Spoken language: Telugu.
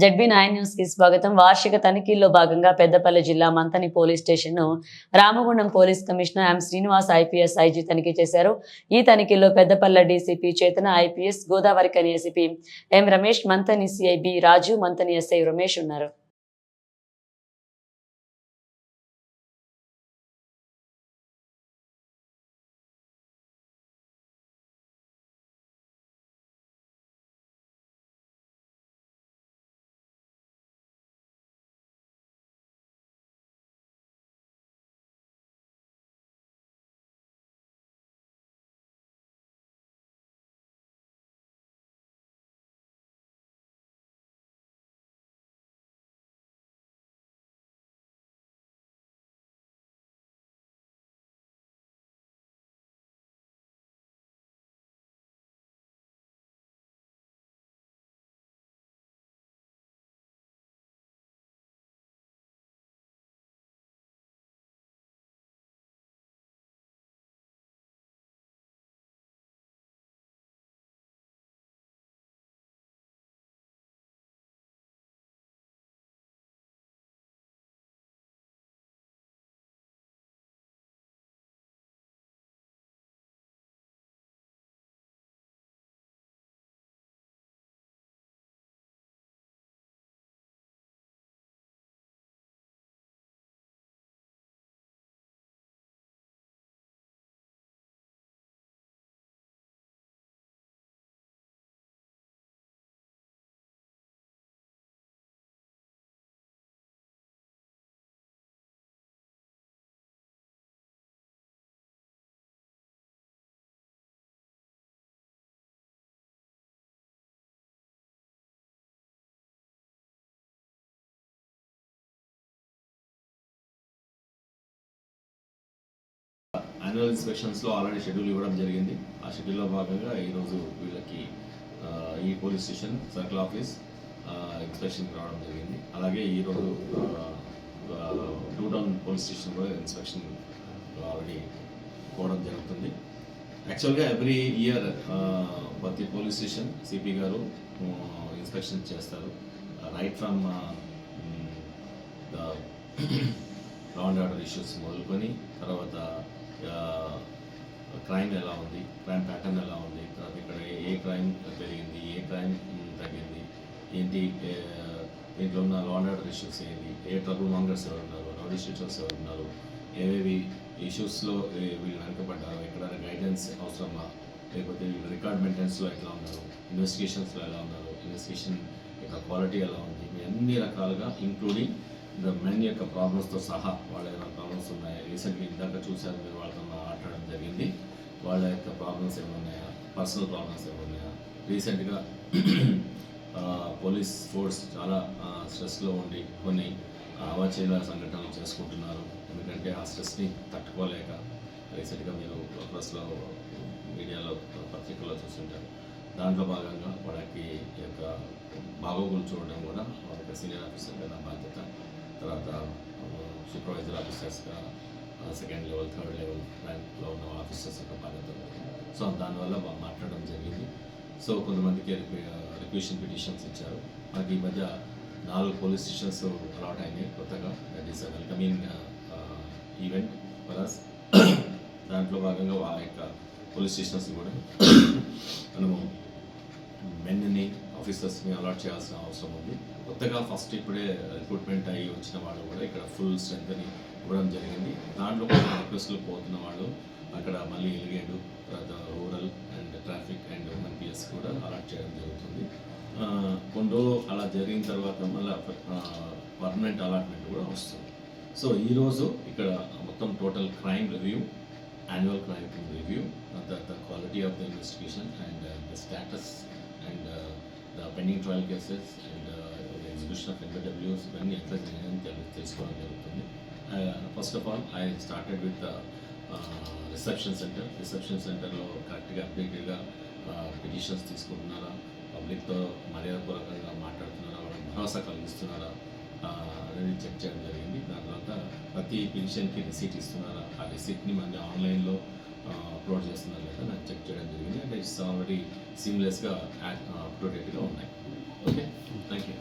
జడ్బీ నైన్ న్యూస్కి స్వాగతం. వార్షిక తనిఖీల్లో భాగంగా పెద్దపల్లి జిల్లా మంతని పోలీస్ స్టేషన్ను Ramagundam police commissioner M Srinivas IPS IG తనిఖీ చేశారు. ఈ తనిఖీల్లో Peddapalli DCP Chetana IPS Godavarikhani M Ramesh Manthani CI B Raju Manthani SI Ramesh ఉన్నారు. యాన్యువల్ ఇన్స్పెక్షన్స్లో ఆల్రెడీ షెడ్యూల్ ఇవ్వడం జరిగింది. ఆ షెడ్యూల్లో భాగంగా ఈరోజు వీళ్ళకి ఈ పోలీస్ స్టేషన్ సర్కిల్ ఆఫీస్ ఇన్స్పెక్షన్కి రావడం జరిగింది. అలాగే ఈరోజు టూ టౌన్ పోలీస్ స్టేషన్ కూడా ఇన్స్పెక్షన్ ఆల్రెడీ పోవడం జరుగుతుంది. యాక్చువల్గా ఎవ్రీ ఇయర్ ప్రతి పోలీస్ స్టేషన్ సిపి గారు ఇన్స్పెక్షన్ చేస్తారు. Right from the order issues మొదలుకొని తర్వాత క్రైమ్ ఎలా ఉంది? క్రైమ్ ప్యాటర్న్ ఎలా ఉంది? తర్వాత ఇక్కడ ఏ క్రైమ్ పెరిగింది ఏ క్రైమ్ తగ్గింది? ఏంటి దీంట్లో ఉన్న లా అండ్ ఆర్డర్ ఇష్యూస్ ఏంటి? ఏ ట్రబుల్ మాంగర్స్ ఎవరు ఉన్నారు? రౌడీ షీటర్స్ ఎవరు ఉన్నారు? ఏవేవి ఇష్యూస్లో వీళ్ళు వెనకబడ్డారు? ఎక్కడ గైడెన్స్ అవసరమా? లేకపోతే రికార్డ్ మెయింటెనెన్స్లో ఎట్లా ఉన్నారు? ఇన్వెస్టిగేషన్స్లో ఎలా ఉన్నారు? ఇన్వెస్టిగేషన్ యొక్క క్వాలిటీ ఎలా ఉంది? అన్ని రకాలుగా ఇంక్లూడింగ్ మెన్ యొక్క ప్రాబ్లమ్స్తో సహా వాళ్ళ ఏమైనా ప్రాబ్లమ్స్ ఉన్నాయా? రీసెంట్గా ఇందాక చూశారు మీరు వాళ్ళతో మాట్లాడడం జరిగింది. వాళ్ళ యొక్క ప్రాబ్లమ్స్ ఏమున్నాయా? పర్సనల్ ప్రాబ్లమ్స్ ఏమున్నాయా? రీసెంట్గా పోలీస్ ఫోర్స్ చాలా స్ట్రెస్లో ఉండి కొన్ని అవాచీల సంఘటనలు చేసుకుంటున్నారు. ఎందుకంటే ఆ స్ట్రెస్ని తట్టుకోలేక రీసెంట్గా మీరు ప్రెస్లో మీడియాలో పత్రికల్లో చూస్తుంటారు. దాంట్లో భాగంగా వాళ్ళకి ఈ యొక్క బాగోగులు చూడడం కూడా వాళ్ళ సీనియర్ ఆఫీసర్ కదా బాధ్యత తర్వాత సూపర్వైజర్ ఆఫీసర్స్గా సెకండ్ లెవెల్ థర్డ్ లెవెల్ ర్యాంక్లో ఉన్న ఆఫీసర్స్ యొక్క బాధ్యత సో దానివల్ల మాట్లాడడం జరిగింది. సో కొంతమందికి రిక్వేషన్ పిటిషన్స్ ఇచ్చారు. మనకి ఈ మధ్య నాలుగు పోలీస్ స్టేషన్స్ అలాట్ అయినాయి కొత్తగా. That is welcoming event plus దాంట్లో భాగంగా ఆ యొక్క పోలీస్ స్టేషన్స్ కూడా మనము మెన్ని ఆఫీసర్స్ని అలాట్ చేయాల్సిన అవసరం ఉంది. కొత్తగా ఫస్ట్ ఇప్పుడే రిక్రూట్మెంట్ అయ్యి వచ్చిన వాళ్ళు కూడా ఇక్కడ ఫుల్ స్ట్రెంత్ని ఇవ్వడం జరిగింది. దాంట్లో కొన్ని రిక్వెస్ట్లు పోతున్న వాళ్ళు అక్కడ మళ్ళీ ఎలిగేడు తర్వాత rural and traffic and NPS కూడా అలాట్ చేయడం జరుగుతుంది. కొన్ని రోజులు అలా జరిగిన తర్వాత మళ్ళీ పర్మనెంట్ అలాట్మెంట్ కూడా వస్తుంది. సో ఈరోజు ఇక్కడ మొత్తం total crime review annual crime review the quality of the investigation and the status and the pending trial cases and uh, the execution of NBWs ఇవన్నీ ఎట్లా జరిగాయని తెలు తెలుసుకోవడం జరుగుతుంది first of all I started with reception centre reception సెంటర్లో కరెక్ట్గా అప్డేటెడ్గా పిటిషన్స్ తీసుకుంటున్నారా? పబ్లిక్తో మర్యాదపూర్వకంగా మాట్లాడుతున్నారా? వాళ్ళకి భరోసా కలిగిస్తున్నారా? అనేది చెక్ చేయడం జరిగింది. దాని తర్వాత ప్రతి పిటిషన్కి రిసీట్ ఇస్తున్నారా? ఆ రిసీట్ని మన ఆన్లైన్లో అప్లోడ్ చేస్తున్నారు లేదా నాకు చెక్ చేయడం జరిగింది. అండ్ ఇట్స్ ఆల్రెడీ సీమ్లెస్గా అప్ టు ఉన్నాయి. Okay thank you